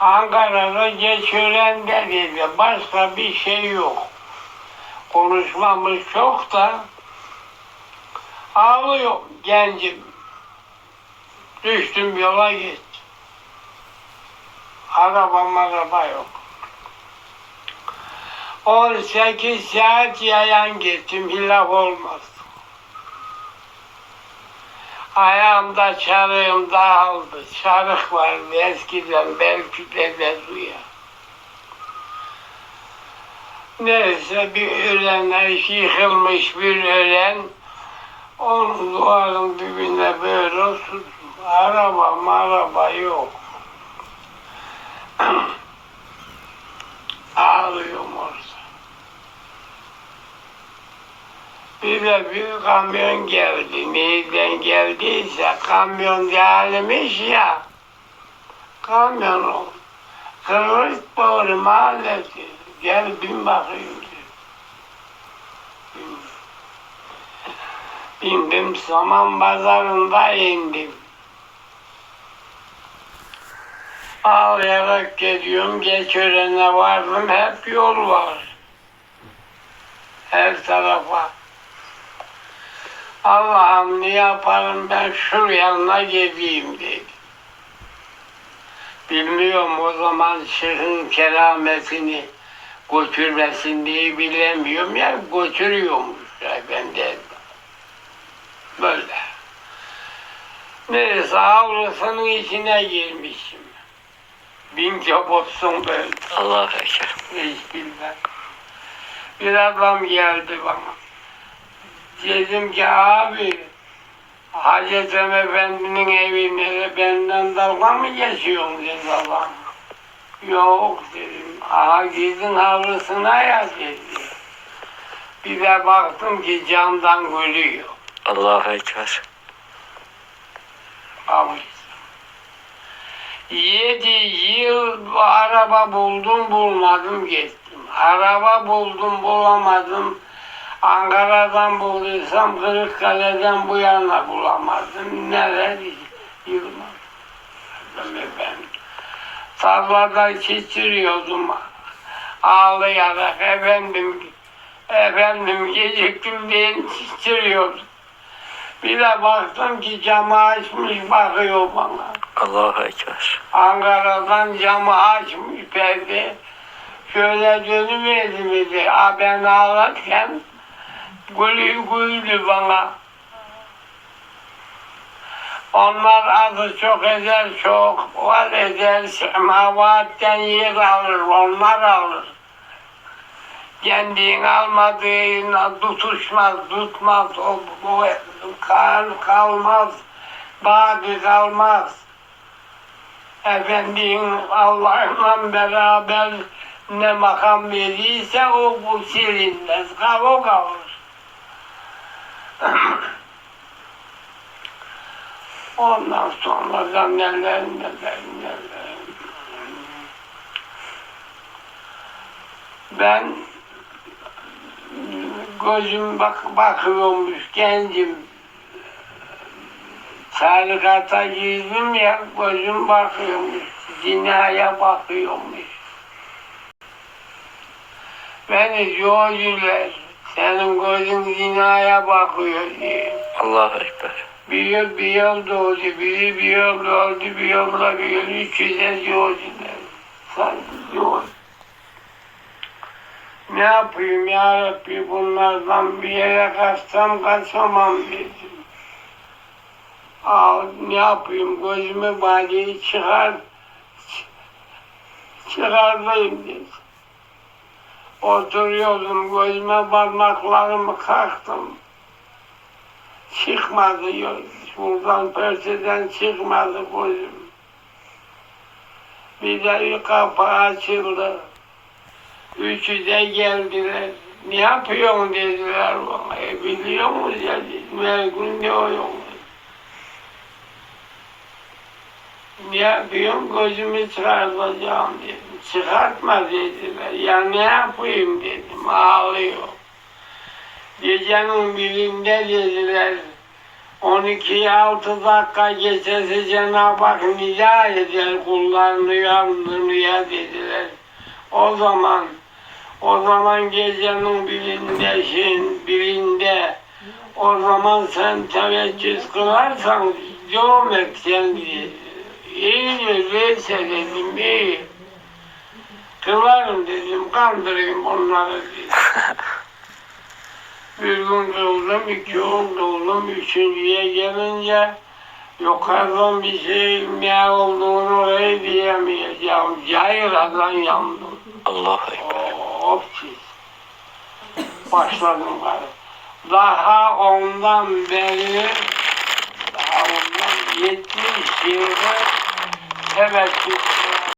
Ankara'da geçiren de dedi. Başka bir şey yok. Konuşmamız çok da ağlıyor gencim. Düştüm yola git. Araba maraba yok. 18 saat yayan gittim, hilaf olmaz. Ayağımda çarığım dağıldı. Çarık vardı eskiden belki de de duyar. Neyse bir ölenler yıkılmış bir ölen onun duvarın dibine böyle oturdum. Araba maraba yok. Ağlıyorum orada. Bir bir kamyon geldi. Nereden geldiyse kamyon değilmiş ya. Kamyon o. Kırık boğru mahallesi. Gel bin bakayım. Bindim saman pazarında indim. Ağlayarak geliyorum, geçörene vardım, hep yol var. Her tarafa. Allah'ım ne yaparım ben şu yanına gideyim dedi. Bilmiyorum o zaman şeyhin kerametini götürmesin diye bilemiyorum ya götürüyormuş ya ben de böyle. Neyse avlusunun içine girmişim. Bin kebapsın böyle. Allah ekber. Hiç bilmem. Bir adam geldi bana. Dedim ki abi Hacet Efendi'nin evine benden dalga mı geçiyorsun dedi adam. Yok dedim. Aha gidin havlusuna ya dedi. Bir de baktım ki camdan gülüyor. Allah ekber. Abi. Yedi yıl araba buldum bulmadım gittim. Araba buldum bulamadım. Ankara'dan bulduysam Kırıkkale'den bu yana bulamadım. Neler yılmaz. Ben tarlada çiçiriyordum. Ağlayarak efendim efendim geciktim diye çiçiriyordum. Bir de baktım ki camı açmış bakıyor bana. Allah ekber. Ankara'dan camı açmış perde. Şöyle dönüverdi. A ben ağlarken gülü bana. Onlar adı çok eder çok var eder semavatten yer alır onlar alır. Kendin almadığına tutuşmaz tutmaz o, o kal, kalmaz bağdı kalmaz. Efendim Allah'la beraber ne makam verirse o bu silinmez. Kal o kalır. Ondan sonra da neler neler neler. Ben gözüm bak bakıyormuş gencim. Tarikata girdim ya gözüm bakıyormuş. Zinaya bakıyormuş. Beni yolcular senin gözün zinaya bakıyor diye. Allah ekber. Bir yıl bir yıl doğdu, biri bir yıl doğdu, bir yılla bir yıl, üç yüz yolcular. Sanki yol. Ne yapayım ya Rabbi bunlardan bir yere kaçsam kaçamam dedim. Aa, ne yapayım gözümü bari çıkar, çıkarmayayım dedim. Oturuyordum gözüme parmaklarımı kalktım. Çıkmadı. Buradan perseden çıkmadı gözüm. Bir de kapı açıldı. Üçü de geldiler. Ne yapıyorsun dediler bana. E biliyor musun dedim. Her gün diyorum. Ne yapıyorsun? Gözümü çıkartacağım dedim. Çıkartma dediler. Ya ne yapayım dedim. Ağlıyor. Gecenin birinde dediler. 12'ye 6 dakika geçerse Cenab-ı Hak nida eder kullarını yardımlıya dediler. O zaman o zaman gecenin birindesin, birinde o zaman sen teveccüh kılarsan devam et sen diye. İyi öyleyse dedim iyi. Kılarım dedim kandırayım onları dedim. Bir gün kıldım, iki gün kıldım, üçüncüye gelince yukarıdan bir şey ne olduğunu öyle diyemeyeceğim. Cayradan yandım. Allahu Ekber. Siz. Başladım galiba. Daha ondan beri, daha ondan 70 yıldır teveccüh